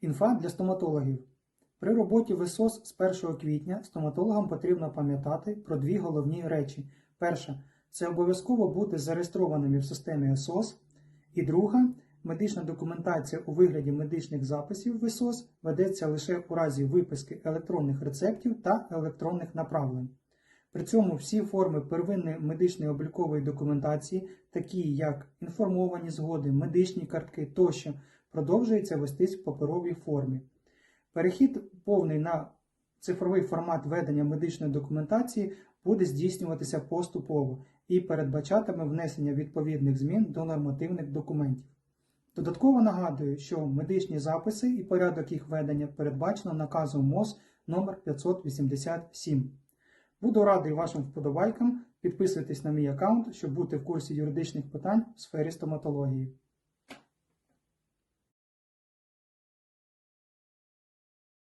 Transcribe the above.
Інфа для стоматологів. При роботі в СОС з 1 квітня стоматологам потрібно пам'ятати про дві головні речі. Перша це обов'язково бути зареєстрованими в системі СОС. І друга медична документація у вигляді медичних записів в СОС ведеться лише у разі виписки електронних рецептів та електронних направлень. При цьому всі форми первинної медичної облікової документації, такі як інформовані згоди, медичні картки тощо, продовжується вестись в паперовій формі. Перехід повний на цифровий формат ведення медичної документації буде здійснюватися поступово і передбачатиме внесення відповідних змін до нормативних документів. Додатково нагадую, що медичні записи і порядок їх ведення передбачено наказом МОЗ номер 587. Буду радий вашим вподобайкам. Підписуйтесь на мій аккаунт, щоб бути в курсі юридичних питань в сфері стоматології.